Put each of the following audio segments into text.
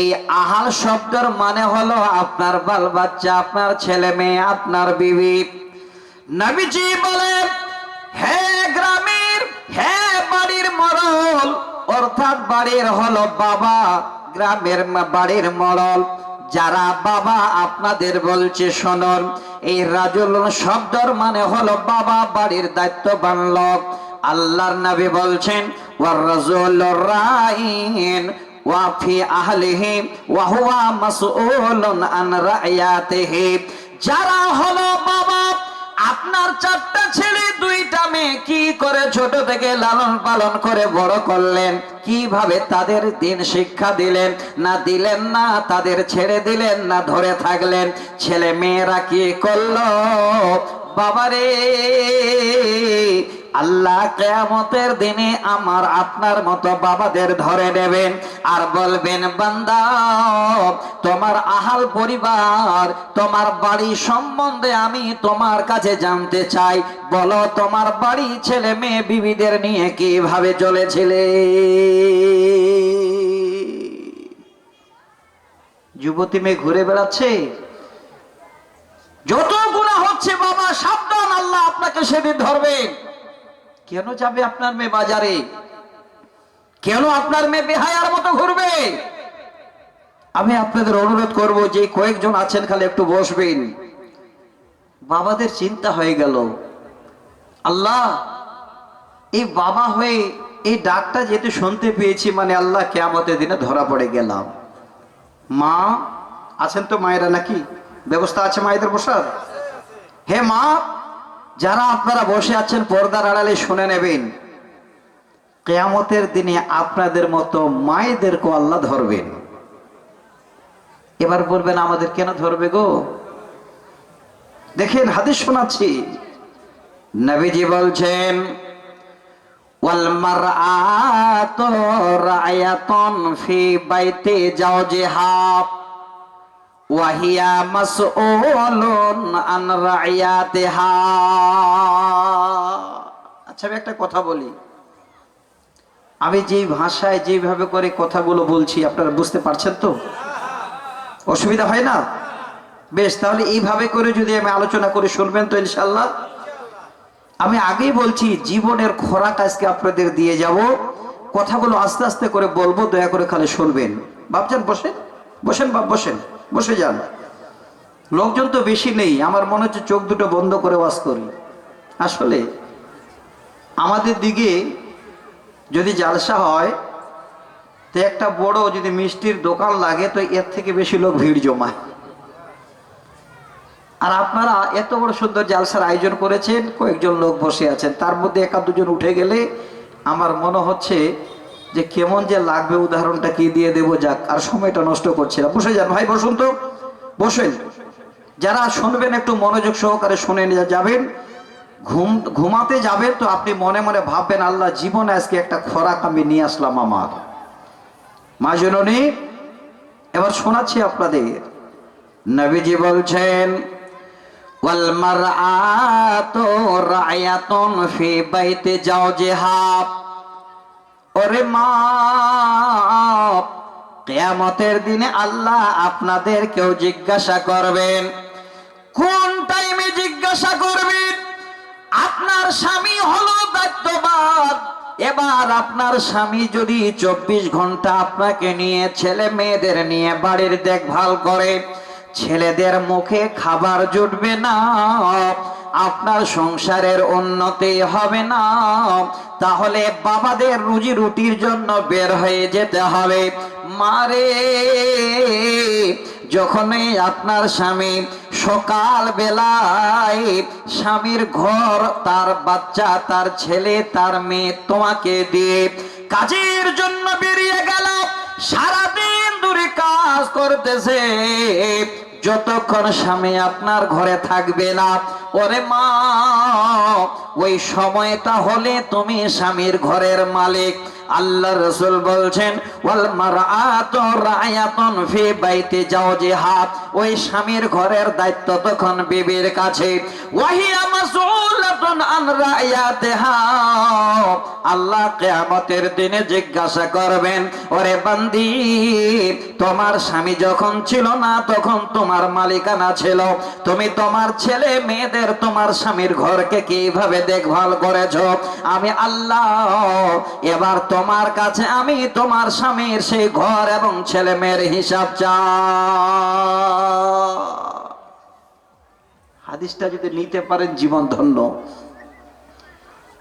এই আহাল শব্দের মানে হলো আপনার বাল বাচ্চা আপনার ছেলে মেয়ে আপনার বিবি। নবীজি বলে হে হে বাড়ির মরল অর্থাৎ বাড়ির হলো বাবা, গ্রামের বাড়ির মরল। যারা বাবা আপনাদের বলছে, শোনন, এই রাজুল শব্দর মানে হলো বাবা বাড়ির দায়িত্ববান লোক। আল্লাহর নবী বলছেন, ওয়ার রাইন ওয়াফি আহলিহি ওয়া হুয়া মাসউলুন যারা হলো বাবা, আপনার চারটা ছেলে, দুইটা মেয়ে, কি করে ছোট থেকে লালন পালন করে বড় করলেন? কীভাবে তাদের দিন শিক্ষা দিলেন? না দিলেন না, তাদের ছেড়ে দিলেন না, ধরে থাকলেন? ছেলে মেয়েরা কি করল? বাবারে আল্লাহ কেয়ামতের দিনে আমার আপনার মতো বাবাদের ধরে নেবেন আর বলবেন, বান্দা, তোমার আহাল পরিবার, তোমার বাড়ি সম্বন্ধে আমি তোমার কাছে জানতে চাই। বলো, তোমার বাড়ি ছেলে মেয়ে বিবিদের নিয়ে কীভাবে চলেছিলে? যুবতী মেয়ে ঘুরে বেড়াচ্ছে। যত গুণা হচ্ছে বাবা, সাবধান, আল্লাহ আপনাকে সেদিন ধরবেন। কেন যাবে আপনার মেয়ে বাজারে? কেন আপনার মেয়ে বেহায়ার মতো ঘুরবে? আমি আপনাদের অনুরোধ করব, যে কয়েকজন আছেন, খালি একটু বসবেন। বাবাদের চিন্তা হয়ে গেল। আল্লাহ, এই বাবা হয়ে এই ডাকটা যেহেতু শুনতে পেয়েছি মানে আল্লাহ কেয়ামতের দিনে ধরা পড়ে গেলাম। মা, আছেন তো মায়েরা নাকি? ব্যবস্থা আছে মায়েদের বসার? হে মা যারা আপনারা বসে আছেন পর্দার আড়ালে শুনে নেবেন, কেয়ামতের দিনে আপনাদের মতো মায়েদেরকে আল্লাহ ধরবেন। এবার বলবেন, আমাদের কেন ধরবে গো? দেখেন, হাদিস শোনাচ্ছি। নবীজি বলছেন ওয়ালমারআতু রায়াতুন ফি বাইতে যাও জিহাব ওয়াহিয়া মাসউলুন আন আচ্ছা আমি একটা কথা বলি। আমি যেই ভাষায় যেভাবে করে কথাগুলো বলছি, আপনারা বুঝতে পারছেন তো? অসুবিধা হয় না? বেশ, তাহলে এইভাবে করে যদি আমি আলোচনা করে শুনবেন তো ইনশাল্লাহ আমি আগেই বলছি, জীবনের খরা আজকে আপনাদের দিয়ে যাব। কথাগুলো আস্তে আস্তে করে বলব, দয়া করে খালি শুনবেন। বাপজান বসেন বসেন বাপ, বসেন। বসে যান। লোকজন তো বেশি নেই, আমার মনে হচ্ছে চোখ দুটো বন্ধ করে ওয়াজ করি। আসলে আমাদের দিকে যদি জালসা হয়, তো একটা বড় যদি মিষ্টির দোকান লাগে, তো এর থেকে বেশি লোক ভিড় জমায়। আর আপনারা এত বড় সুন্দর জালসার আয়োজন করেছেন, কয়েকজন লোক বসে আছেন, তার মধ্যে একা দুজন উঠে গেলে আমার মনে হচ্ছে যে কেমন যে লাগবে উদাহরণটা কি দিয়ে দেব, যাক, আর সময়টা নষ্ট করছে না। বসে যান, ভাই বসন্ত বসেন। যারা শুনবেন, একটু মনোযোগ সহকারে শুনে যাবেন। ঘুম, ঘুমাতে যাবেন তো আপনি মনে মনে ভাববেন, আল্লাহ জীবন আজকে একটা খোরাক আমি নিয়ে আসলাম আমার। মা জননী, এবার শোনাচ্ছি আপনাদের। নবীজি বলছেন ওয়ালমার আ তো রায়াতন ফি যাও যে হাফ কেয়ামতের দিনে আল্লাহ আপনাদের কেউ জিজ্ঞাসা করবেন, কোন টাইমে জিজ্ঞাসা করবেন? আপনার স্বামী হলো দায়িত্ববান। এবার আপনার স্বামী যদি চব্বিশ ঘণ্টা আপনাকে নিয়ে ছেলে মেয়েদের নিয়ে বাড়ির দেখভাল করে, ছেলেদের মুখে খাবার জুটবে না। আপনার সংসারের উন্নতি হবে না। তাহলে বাবাদের রুজি রুটির জন্য বের হয়ে যেতে হবে। মারে যখনই আপনার স্বামী সকাল বেলায় স্বামীর ঘর, তার বাচ্চা, তার ছেলে, তার মেয়ে তোমাকে দিয়ে কাজের জন্য বেরিয়ে গেল। সারাদিন দূরে কাজ করতেছে। যতক্ষণ স্বামী আপনার ঘরে থাকবে না, ওরে মা, ওই সময়টা হলে তুমি স্বামীর ঘরের মালিক। আল্লাহ রসুল বলছেন ফি বাইতি জাওজিহা। ওই স্বামীর ঘরের দায়িত্ব তখন বিবির কাছে। ওয়াহিয়া মাসউলাত আল্লাহ কিয়ামতের দিনে জিজ্ঞাসা করবেন, ওরে বান্দি, তোমার স্বামী যখন ছিল না, তখন তোমার মালিকানা ছিল। তুমি তোমার ছেলে মেয়েদের তোমার স্বামীর ঘরকে কীভাবে দেখভাল করেছ? আমি আল্লাহ, এবার তোমার কাছে আমি তোমার স্বামীর সেই ঘর এবং ছেলে মেয়ের হিসাব চা হাদিসটা যদি নিতে পারেন জীবন ধন্য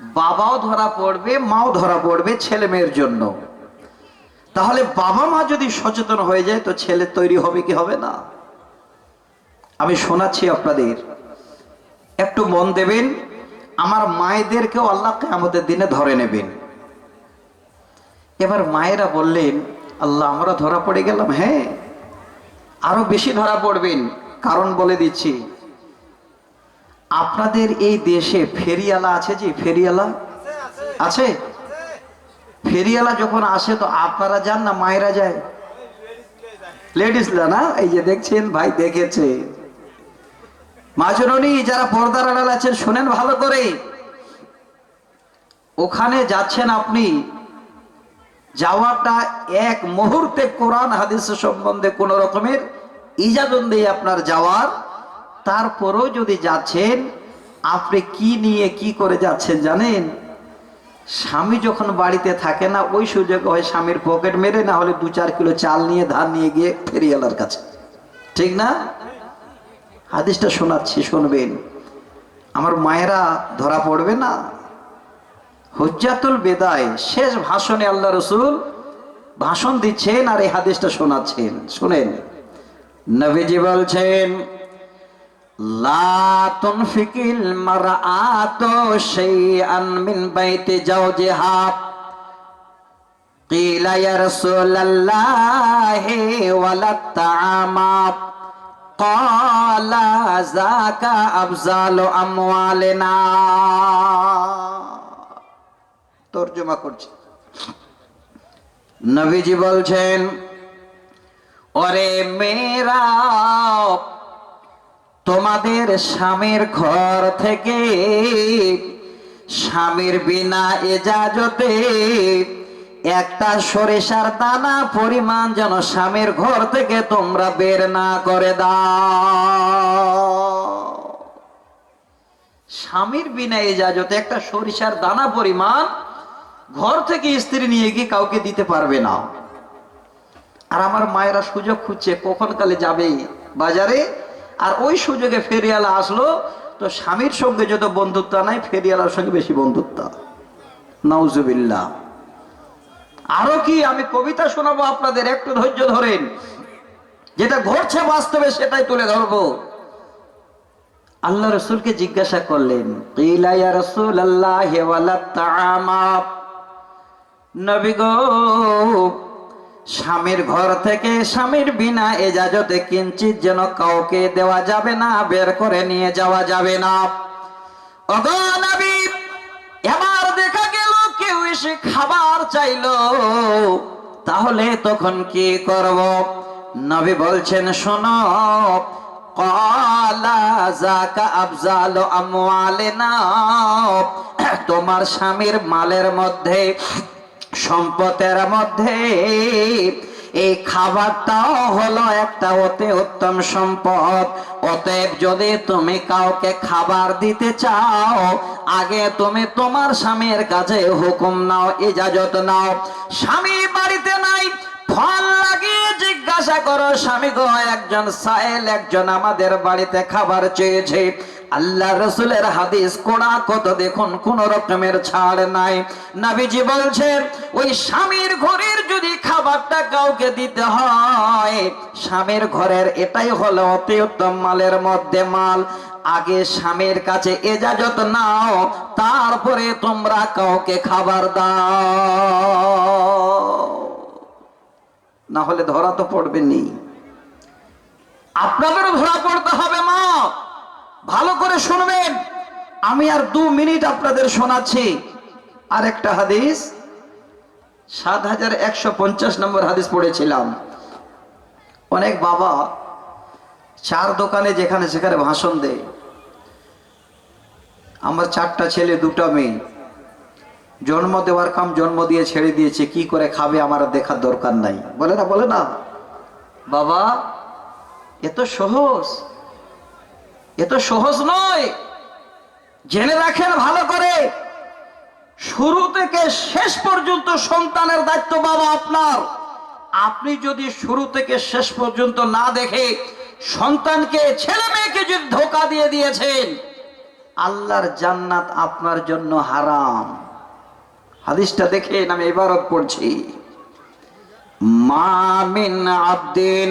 বাবাও ধরা পড়বে, মাও ধরা পড়বে ছেলে মেয়ের জন্য। তাহলে বাবা মা যদি সচেতন হয়ে যায়, তো ছেলে তৈরি হবে কি হবে না? আমি শোনাচ্ছি আপনাদের। একটু মন দেবেন, আমার মায়েদেরকেও আল্লাহকে আমাদের দিনে ধরে নেবেন। এবার মায়েরা বললেন, আল্লাহ, আমরা ধরা পড়ে গেলাম হ্যাঁ? আরও বেশি ধরা পড়বেন। কারণ বলে দিচ্ছি আপনাদের এই দেশে ফেরিয়ালা আছে যে ফেরিয়ালা? আছে? ফেরিয়ালা যখন আসে তো আপনারা যান না মায়েরা যায়? লেডিস না? এই যে দেখছেন, ভাই দেখেছে। মাজননী, যারা পর্দার আড়াল আছেন, শোনেন ভালো করে। ওখানে যাচ্ছেন আপনি, যাওয়াটা এক মুহূর্তে কোরআন হাদিস সম্বন্ধে কোন রকমের ইজাজত নেই আপনার যাওয়ার। তারপরেও যদি যাচ্ছেন, আপনি কি নিয়ে কি করে যাচ্ছেন জানেন? স্বামী যখন বাড়িতে থাকে না, ওই সুযোগ হয় স্বামীর পকেট মেরে, না হলে দু চার কিলো চাল নিয়ে ধান নিয়ে গিয়ে ফেরিয়ালার কাছে। ঠিক না? হাদিসটা শোনাচ্ছি, শুনবেন। আমার মায়েরা ধরা পড়বে না। হুজ্জাতুল বেদায়, শেষ ভাষণে আল্লাহ রসুল ভাষণ দিচ্ছেন আর এই হাদিসটা শোনাচ্ছেন। শুনেন। নবীজি বলছেন লা তুনফিকিল মারআতু শাইআন মিন বাইতি জাওজিহা قيل يا رسول الله ولا الطعام قال ذاك أفضل أموالنا তর্জমা করছি নবীজি বলছেন ওরে মেয়েরা তোমাদের স্বামীর ঘর থেকে স্বামীর বিনা এজাজতে একটা সরিষার দানা পরিমাণ যেন স্বামীর ঘর থেকে তোমরা বের না করে দাও। স্বামীর বিনা এজাজতে একটা সরিষার দানা পরিমাণ ঘর থেকে স্ত্রী নিয়ে গিয়ে কাউকে দিতে পারবে না। আর আমার মায়েরা সুযোগ খুঁজছে, কখন কালে যাবে বাজারে? আর ওই সুযোগে ফেরিয়ালা আসলো, তো স্বামীর সঙ্গে যত বন্ধুত্ব নাই ফেরিয়ালার সঙ্গে বেশি বন্ধুত্ব। নাউজুবিল্লা আরও কি, আমি কবিতা শোনাবো আপনাদের, একটু ধৈর্য ধরেন। যেটা ঘটছে বাস্তবে, সেটাই তুলে ধরবো। আল্লাহ রসুলকে জিজ্ঞাসা করলেন রসুল আল্লাহ স্বামীর ঘর থেকে স্বামীর বিনা এজাজতে কিঞ্চিত যেন কাউকে দেওয়া যাবে না, বের করে নিয়ে যাওয়া যাবে না। এবার দেখা গেল কেউ এসে খাবার চাইলো। তাহলে তখন কি করব? নবী বলছেন, শোনো তোমার স্বামীর মালের মধ্যে সম্পদের মধ্যে এই খাবারটাও হলো একটা অতি উত্তম সম্পদ। অতএব যদি তুমি কাউকে খাবার দিতে চাও, আগে তুমি তোমার স্বামীর কাছে হুকুম নাও, ইজাজত নাও। স্বামী বাড়িতে নাই, ফল লাগিয়ে জিজ্ঞাসা করো, স্বামী গো, একজন সাহেল একজন আমাদের বাড়িতে খাবার চেয়েছে। আল্লাহ রসুলের হাদিস কোড়া কত দেখুন, কোন রকমের ছাড় নাই। নাবিজি বলছেন, ওই স্বামীর ঘরের যদি খাবারটা কাউকে দিতে হয়, স্বামীর ঘরের এটাই হলো অতি উত্তম মালের মধ্যে মাল। আগে স্বামীর কাছে এজাজত নাও, তারপরে তোমরা কাউকে খাবার দাও। না হলে ধরা তো পড়বেনি আপনাদেরও ধরা পড়তে হবে মা। ভালো করে শুনবেন। আমি আর দু মিনিট আপনাদের শোনাচ্ছি। আর একটা হাদিস। সাত হাজার একশো পঞ্চাশ নম্বর হাদিস পড়েছিলাম। অনেক বাবা চার দোকানে যেখানে সেখানে ভাষণ দেয়। আমার চারটা ছেলে, দুটা মেয়ে। জন্ম দেওয়ার কাম জন্ম দিয়ে ছেড়ে দিয়েছে, কি করে খাবে আমার দেখার দরকার নাই। বলে না বলে না। বাবা, এত সহজ। এত সহজ নয়। জেনে রাখেন ভালো করে, শুরু থেকে শেষ পর্যন্ত সন্তানের দায়িত্ব বাবা আপনার। আপনি যদি শুরু থেকে শেষ পর্যন্ত না দেখে সন্তানকে, ছেলে মেয়েকে যদি ধোকা দিয়ে দিয়েছেন, আল্লাহর জান্নাত আপনার জন্য হারাম। হাদিসটা দেখেন, আমি এবারত পড়ছি। মামিন আব্দিন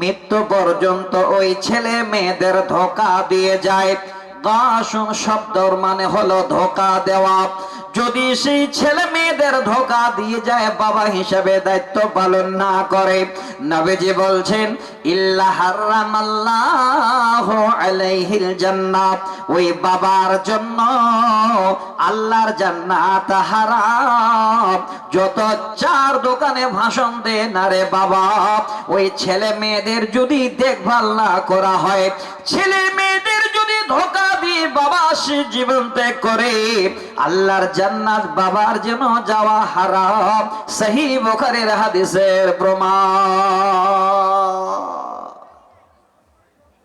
মৃত্যু পর্যন্ত ওই ছেলে মেয়েদের ধোকা দিয়ে যায়। গাসন শব্দর মানে হলো ধোকা দেওয়া। যদি সেই ছেলে মেয়েদের ধোকা দিয়ে যায়, বাবা হিসেবে দায়িত্ব পালন না করে। নবীজি বলছেন আলাইহিল জান্নাত ওই বাবার জন্য আল্লাহর জান্নাত হারাম। যত চার দোকানে ভাষণ দেন আরে বাবা, ওই ছেলে মেয়েদের যদি দেখভাল না করা হয়, ছেলে মেয়েদের যদি ধোকা দিয়ে বাবা সে জীবন ত্যাগ করে, আল্লাহর জান্নাত বাবার যেন যাওয়া হারাম। সহি বোখারের হাদিসের প্রমাণ।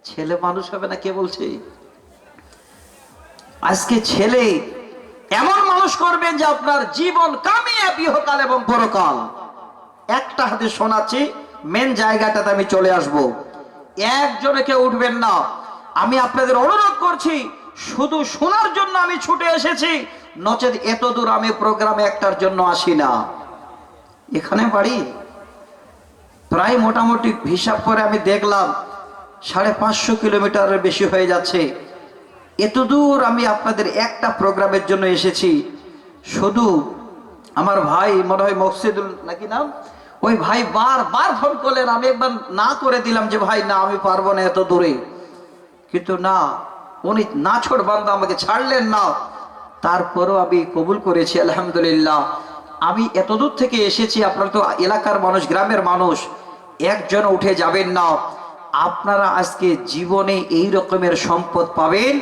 ছেলে মানুষ হবে না কে বলছে? আজকে ছেলে এমন মানুষ করবেন যে আপনার জীবন কামিয়ে বিহকাল এবং পরকাল। একটা হাতে শোনাচ্ছি মেন জায়গাটাতে আমি চলে আসব। একজনে কেউ উঠবেন না। আমি আপনাদের অনুরোধ করছি, শুধু শোনার জন্য আমি ছুটে এসেছি। নচেত এত দূর আমি প্রোগ্রামে একটার জন্য আসি না। এখানে বাড়ি? প্রায় মোটামুটি হিসাব করে আমি দেখলাম, সাড়ে পাঁচশো কিলোমিটারের বেশি হয়ে যাচ্ছে। এত দূর আমি আপনাদের একটা প্রোগ্রামের জন্য এসেছি। শুধু আমার ভাই, মনে হয় মকসিদুল, নাকি নাম? ওই ভাই বার বার ফোন করলেন। আমি একবার না করে দিলাম যে, ভাই, না, আমি পারব না এত দূরে। কিন্তু না, উনি না ছোট বান্ধব আমাকে ছাড়লেন না। তারপরও আমি কবুল করেছি, আলহামদুলিল্লাহ। আমি এতদূর থেকে এসেছি, আপনারা তো এলাকার মানুষ, গ্রামের মানুষ, একজন উঠে যাবেন না। আপনারা আজকে জীবনে এই রকমের সম্পদ পাবেন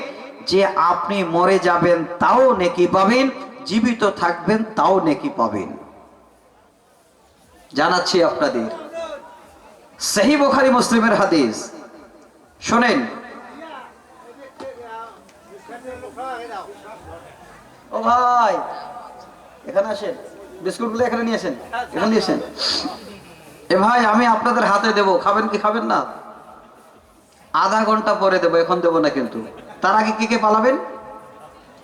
যে আপনি মরে যাবেন, তাও নেকি পাবেন, জীবিত থাকবেন, তাও নেকি পাবেন। জানাচ্ছি আপনাদের। সেহি বোখারি, মুসলিমের হাদিস। শোনেন ও ভাই, এখানে আসেন। বিস্কুটগুলো এখানে নিয়ে আসেন। এখানে নিয়ে আসেন। এ ভাই, আমি আপনাদের হাতে দেব। খাবেন কি খাবেন না? আধা ঘণ্টা পরে দেবো, এখন দেবো না কিন্তু। তার আগে কে কে পালাবেন?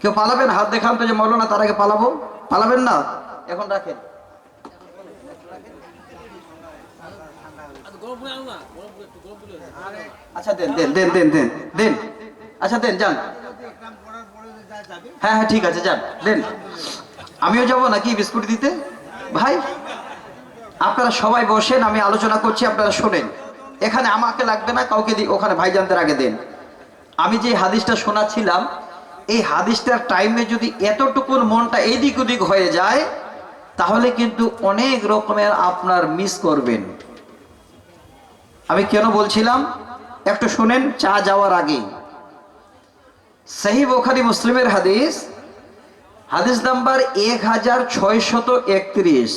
কেউ পালাবেন? হাত দেখান তো যে মরলো না, তার আগে পালাবো। পালাবেন না? এখন রাখেন। আচ্ছা দেন দেন দেন দেন দেন দেন। আচ্ছা দেন, যান। হ্যাঁ হ্যাঁ ঠিক আছে, যান দেন আমিও যাব নাকি বিস্কুট দিতে? ভাই, আপনারা সবাই বসেন, আমি আলোচনা করছি, আপনারা শোনেন। এখানে আমাকে লাগবে না, কাউকে ওখানে ভাইজানদের আগে দেন। আমি যে হাদিসটা শোনাচ্ছিলাম, এই হাদিসটার টাইমে যদি এতটুকুন মনটা এদিক ওদিক হয়ে যায়, তাহলে কিন্তু অনেক রকমের আপনার মিস করবেন। আমি কেন বলছিলাম? একটু শুনেন, চা যাওয়ার আগে সাহি বোখারি মুসলিমের হাদিস হাদিস নাম্বার এক হাজার ছয়শত একত্রিশ।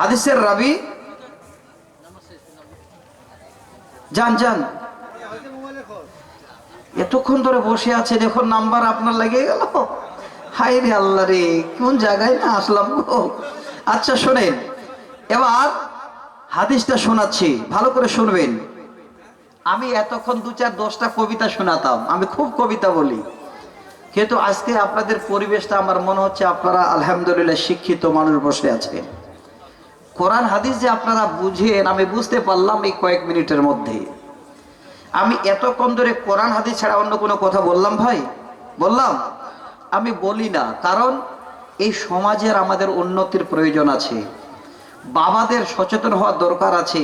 হাদিসের রাবি, যান যান। এতক্ষণ ধরে বসে আছে, দেখুন নাম্বার আপনার লেগে গেল। হাই রে আল্লাহ রে, কোন জায়গায় না আসলাম গো। আচ্ছা শোনেন, এবার হাদিসটা শোনাচ্ছি, ভালো করে শুনবেন। আমি এতক্ষণ দু চার দশটা কবিতা শোনাতাম, আমি খুব কবিতা বলি। কিন্তু আজকে আপনাদের পরিবেশটা আমার মনে হচ্ছে আপনারা আলহামদুলিল্লাহ শিক্ষিত মানুষ বসে আছেন কোরআন হাদিস যে আপনারা বুঝেন, আমি বুঝতে পারলাম এই কয়েক মিনিটের মধ্যে। আমি এতক্ষণ ধরে কোরআন হাদিস ছাড়া অন্য কোনো কথা বললাম ভাই? বললাম? আমি বলি না, কারণ এই সমাজের আমাদের উন্নতির প্রয়োজন আছে। বাবাদের সচেতন হওয়ার দরকার আছে।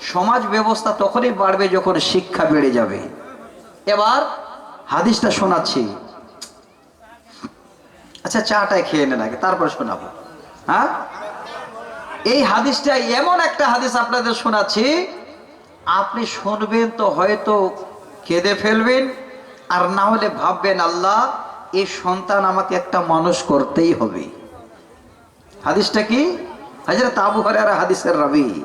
সমাজ ব্যবস্থা তখনই বাড়বে যখন শিক্ষা বেড়ে যাবে। এবার হাদিসটা শোনাচ্ছি। আচ্ছা চাটাই খেয়ে নেন আগে, তারপর শোনাবো। হ্যাঁ? এই হাদিসটা এমন একটা হাদিস আপনাদের শোনাচ্ছি, আপনি শুনবেন তো হয়তো কেঁদে ফেলবেন, আর না হলে ভাববেন, আল্লাহ এই সন্তান আমাকে একটা মানুষ করতেই হবে। হাদিসটা কি? হাজরত আবু হরারা হাদিসের রবি।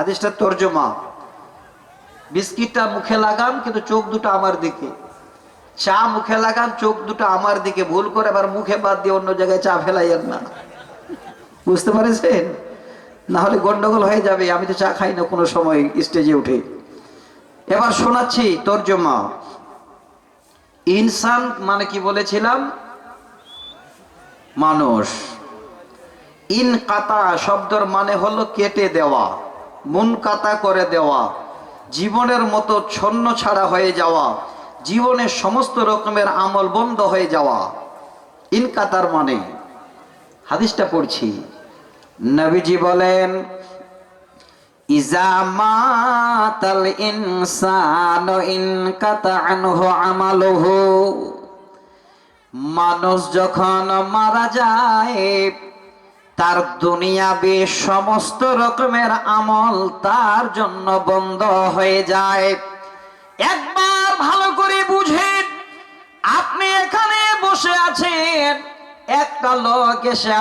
হাদিসটা তর্জমা। বিস্কিটটা মুখে লাগান কিন্তু চোখ দুটো আমার দিকে। চা মুখে লাগান চোখ দুটো আমার দিকে। ভুল করে আবার মুখে বাদ দিয়ে অন্য জায়গায় চা ফেলাইয়েন না। বুঝতে পারেছেন? না হলে গন্ডগোল হয়ে যাবে। আমি তো চা খাই না কোনো সময় স্টেজে উঠে। এবার শোনাচ্ছি তর্জমা। ইনসান মানে কি বলেছিলাম? মানুষ। ইন কাতা শব্দর মানে হলো কেটে দেওয়া। মন কাতা করে দেওয়া, জীবনের মতো ছন্ন ছাড়া হয়ে যাওয়া জীবনের সমস্ত রকমের আমল বন্ধ হয়ে যাওয়া। ইন কাতার মানে হাদিসটা পড়ছি। নবীজি বলেন, ইজা মাতাল ইনসান ইন কাতা আনহু আমালুহু। মানুষ যখন মারা যায় তার দুনিয়া দুনিয়াবি সমস্ত রকমের আমল তার জন্য বন্ধ হয়ে যায়। একবার ভালো করে বুঝেন আপনি এখানে বসে আছেন, একটা লোক এসে